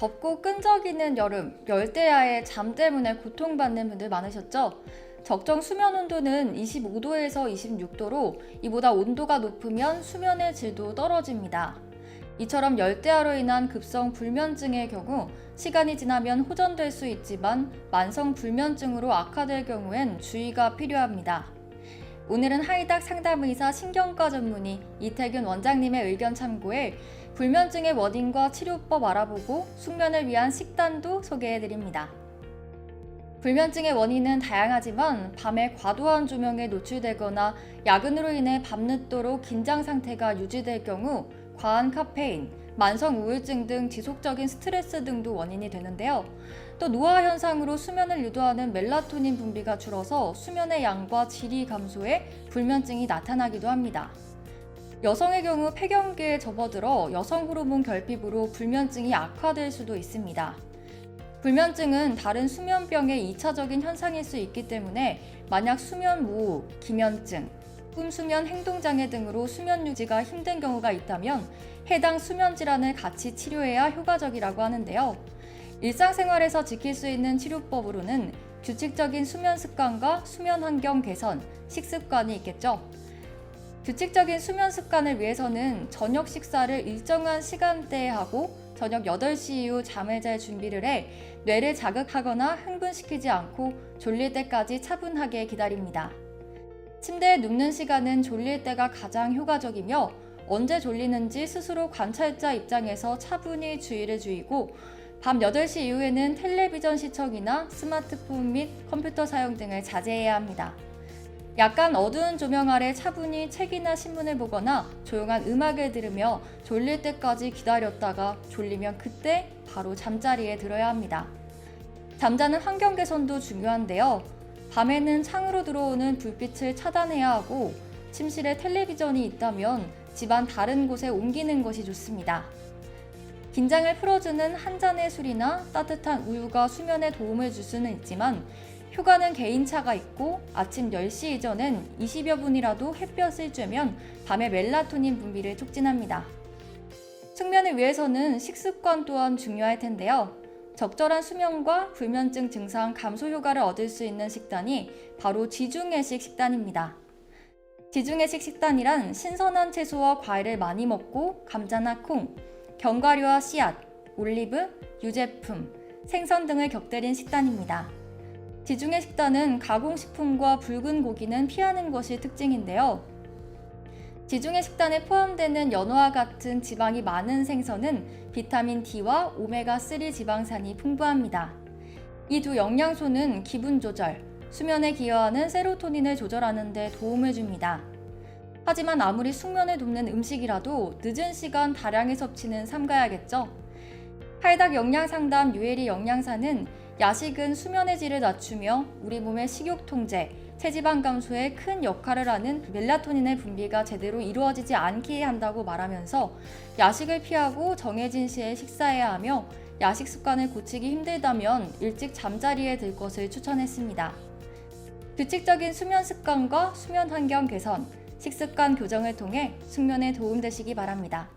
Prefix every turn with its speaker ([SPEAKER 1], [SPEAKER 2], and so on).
[SPEAKER 1] 덥고 끈적이는 여름, 열대야의 잠 때문에 고통받는 분들 많으셨죠? 적정 수면 온도는 25도에서 26도로 이보다 온도가 높으면 수면의 질도 떨어집니다. 이처럼 열대야로 인한 급성 불면증의 경우 시간이 지나면 호전될 수 있지만 만성 불면증으로 악화될 경우엔 주의가 필요합니다. 오늘은 하이닥 상담의사 신경과 전문의 이태균 원장님의 의견 참고해 불면증의 원인과 치료법 알아보고 숙면을 위한 식단도 소개해 드립니다. 불면증의 원인은 다양하지만 밤에 과도한 조명에 노출되거나 야근으로 인해 밤늦도록 긴장 상태가 유지될 경우 과한 카페인, 만성 우울증 등 지속적인 스트레스 등도 원인이 되는데요. 또 노화 현상으로 수면을 유도하는 멜라토닌 분비가 줄어서 수면의 양과 질이 감소해 불면증이 나타나기도 합니다. 여성의 경우 폐경기에 접어들어 여성 호르몬 결핍으로 불면증이 악화될 수도 있습니다. 불면증은 다른 수면병의 2차적인 현상일 수 있기 때문에 만약 수면 무호, 기면증, 꿈수면 행동장애 등으로 수면 유지가 힘든 경우가 있다면 해당 수면 질환을 같이 치료해야 효과적이라고 하는데요. 일상생활에서 지킬 수 있는 치료법으로는 규칙적인 수면 습관과 수면 환경 개선, 식습관이 있겠죠. 규칙적인 수면 습관을 위해서는 저녁 식사를 일정한 시간대에 하고 저녁 8시 이후 잠을 잘 준비를 해 뇌를 자극하거나 흥분시키지 않고 졸릴 때까지 차분하게 기다립니다. 침대에 눕는 시간은 졸릴 때가 가장 효과적이며 언제 졸리는지 스스로 관찰자 입장에서 차분히 주의를 주이고 밤 8시 이후에는 텔레비전 시청이나 스마트폰 및 컴퓨터 사용 등을 자제해야 합니다. 약간 어두운 조명 아래 차분히 책이나 신문을 보거나 조용한 음악을 들으며 졸릴 때까지 기다렸다가 졸리면 그때 바로 잠자리에 들어야 합니다. 잠자는 환경 개선도 중요한데요. 밤에는 창으로 들어오는 불빛을 차단해야 하고 침실에 텔레비전이 있다면 집안 다른 곳에 옮기는 것이 좋습니다. 긴장을 풀어주는 한 잔의 술이나 따뜻한 우유가 수면에 도움을 줄 수는 있지만 휴가는 개인차가 있고 아침 10시 이전엔 20여 분이라도 햇볕을 쬐면 밤에 멜라토닌 분비를 촉진합니다. 숙면을 위해서는 식습관 또한 중요할 텐데요. 적절한 수면과 불면증 증상 감소 효과를 얻을 수 있는 식단이 바로 지중해식 식단입니다. 지중해식 식단이란 신선한 채소와 과일을 많이 먹고 감자나 콩, 견과류와 씨앗, 올리브, 유제품, 생선 등을 곁들인 식단입니다. 지중해 식단은 가공식품과 붉은 고기는 피하는 것이 특징인데요. 지중해 식단에 포함되는 연어와 같은 지방이 많은 생선은 비타민 D와 오메가3 지방산이 풍부합니다. 이 두 영양소는 기분 조절, 수면에 기여하는 세로토닌을 조절하는 데 도움을 줍니다. 하지만 아무리 숙면을 돕는 음식이라도 늦은 시간 다량의 섭취는 삼가야겠죠. 팔닥 영양상담 유에리 영양사는 야식은 수면의 질을 낮추며 우리 몸의 식욕 통제, 체지방 감소에 큰 역할을 하는 멜라토닌의 분비가 제대로 이루어지지 않게 한다고 말하면서 야식을 피하고 정해진 시에 식사해야 하며 야식 습관을 고치기 힘들다면 일찍 잠자리에 들 것을 추천했습니다. 규칙적인 수면 습관과 수면 환경 개선, 식습관 교정을 통해 숙면에 도움되시기 바랍니다.